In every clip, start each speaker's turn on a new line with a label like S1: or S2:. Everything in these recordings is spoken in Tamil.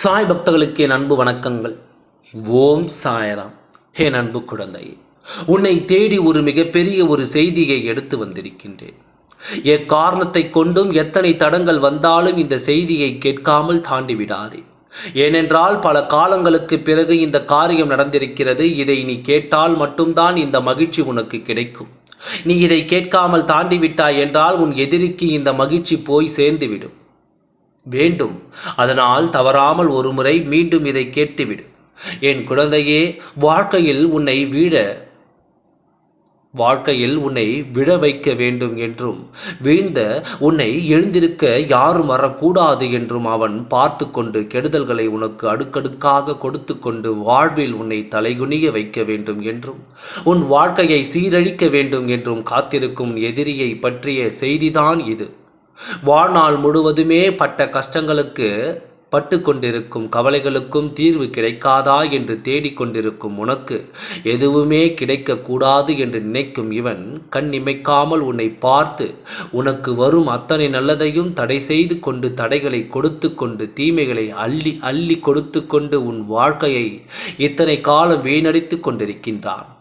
S1: சாய் பக்தர்களுக்கு என் அன்பு வணக்கங்கள். ஓம் சாயராம். என் அன்பு குழந்தை உன்னை தேடி ஒரு மிகப்பெரிய ஒரு செய்தியை எடுத்து வந்திருக்கின்றேன். எக்காரணத்தை கொண்டும் எத்தனை தடங்கள் வந்தாலும் இந்த செய்தியை கேட்காமல் தாண்டி விடாதே. ஏனென்றால் பல காலங்களுக்கு பிறகு இந்த காரியம் நடந்திருக்கிறது. இதை நீ கேட்டால் மட்டும்தான் இந்த மகிழ்ச்சி உனக்கு கிடைக்கும். நீ இதை கேட்காமல் தாண்டி விட்டாய் என்றால் உன் எதிரிக்கு இந்த மகிழ்ச்சி போய் சேர்ந்துவிடும். வேண்டும். அதனால் தவறாமல் ஒருமுறை மீண்டும் இதை கேட்டுவிடு. என் குழந்தையே வாழ்க்கையில் உன்னை வீட வாழ்க்கையில் உன்னை விட வைக்க வேண்டும் என்றும் வீழ்ந்த உன்னை எழுந்திருக்க யாரும் வரக்கூடாது என்றும் அவன் பார்த்து கொண்டு கெடுதல்களை உனக்கு அடுக்கடுக்காக கொடுத்து கொண்டு வாழ்வில் உன்னை தலைகுனிய வைக்க வேண்டும் என்றும் உன் வாழ்க்கையை சீரழிக்க வேண்டும் என்றும் காத்திருக்கும் எதிரியை பற்றிய செய்திதான் இது. வாழ்நாள் முழுவதுமே பட்ட கஷ்டங்களுக்கு பட்டு கொண்டிருக்கும் கவலைகளுக்கும் தீர்வு கிடைக்காதா என்று தேடிக்கொண்டிருக்கும் உனக்கு எதுவுமே கிடைக்கக்கூடாது என்று நினைக்கும் இவன் கண் இமைக்காமல் உன்னை பார்த்து உனக்கு வரும் அத்தனை நல்லதையும் தடை செய்து கொண்டு தடைகளை கொடுத்து கொண்டு தீமைகளை அள்ளி அள்ளி கொடுத்து கொண்டு உன் வாழ்க்கையை இத்தனை காலம் வீணடித்து கொண்டிருக்கின்றான்.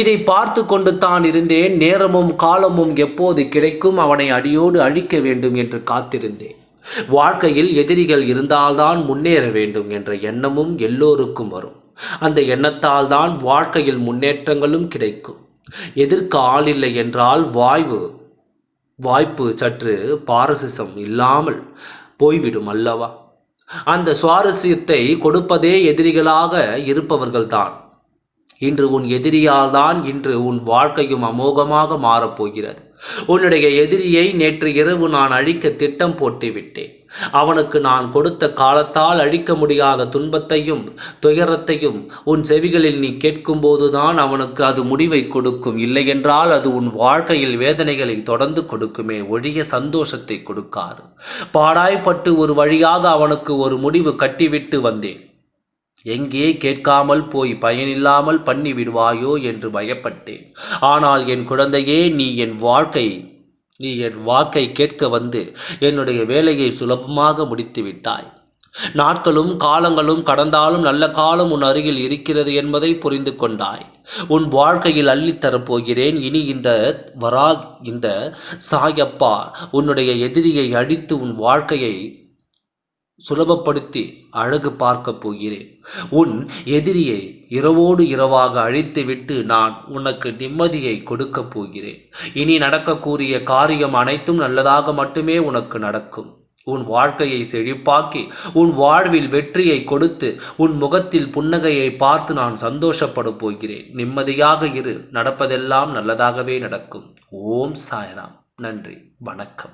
S1: இதை பார்த்து கொண்டு தான் இருந்தேன். நேரமும் காலமும் எப்போது கிடைக்கும் அவனை அடியோடு அழிக்க வேண்டும் என்று காத்திருந்தேன். வாழ்க்கையில் எதிரிகள் இருந்தால்தான் முன்னேற வேண்டும் என்ற எண்ணமும் எல்லோருக்கும் வரும். அந்த எண்ணத்தால் தான் வாழ்க்கையில் முன்னேற்றங்களும் கிடைக்கும். எதிர்க்க ஆள் இல்லை என்றால் வாய்வு வாய்ப்பு சற்று பாரசிசம் இல்லாமல் போய்விடும் அல்லவா? அந்த சுவாரஸ்யத்தை கொடுப்பதே எதிரிகளாக இருப்பவர்கள்தான். இன்று உன் எதிரியால் தான் இன்று உன் வாழ்க்கையும் அமோகமாக மாறப்போகிறது. உன்னுடைய எதிரியை நேற்று இரவு நான் அழிக்க திட்டம் போட்டுவிட்டேன். அவனுக்கு நான் கொடுத்த காலத்தால் அழிக்க முடியாத துன்பத்தையும் துயரத்தையும் உன் செவிகளில் நீ கேட்கும்போதுதான் அவனுக்கு அது முடிவை கொடுக்கும். இல்லையென்றால் அது உன் வாழ்க்கையில் வேதனைகளை தொடர்ந்து கொடுக்குமே ஒழிய சந்தோஷத்தை கொடுக்காது. பாடாய்ப்பட்டு ஒரு வழியாக அவனுக்கு ஒரு முடிவு கட்டிவிட்டு வந்தேன். எங்கே கேட்காமல் போய் பயனில்லாமல் பண்ணி விடுவாயோ என்று பயப்பட்டேன். ஆனால் என் குழந்தையே நீ என் வாழ்க்கை நீ என் வாக்கை கேட்க வந்து என்னுடைய வேலையை சுலபமாக முடித்து விட்டாய் நாட்களும் காலங்களும் கடந்தாலும் நல்ல காலம் உன் அருகில் இருக்கிறது என்பதை புரிந்து கொண்டாய். உன் வாழ்க்கையில் அள்ளித்தரப் போகிறேன் இனி இந்த வரா இந்த சாயப்பா உன்னுடைய எதிரியை அடித்து உன் வாழ்க்கையை சுலபப்படுத்தி அழகு பார்க்கப் போகிறேன். உன் எதிரியை இரவோடு இரவாக அழித்துவிட்டு நான் உனக்கு நிம்மதியை கொடுக்கப் போகிறேன். இனி நடக்கக்கூடிய காரியம் அனைத்தும் நல்லதாக மட்டுமே உனக்கு நடக்கும். உன் வாழ்க்கையை செழிப்பாக்கி உன் வாழ்வில் வெற்றியை கொடுத்து உன் முகத்தில் புன்னகையை பார்த்து நான் சந்தோஷப்பட போகிறேன். நிம்மதியாக இரு நடப்பதெல்லாம் நல்லதாகவே நடக்கும். ஓம் சாய்ராம். நன்றி வணக்கம்.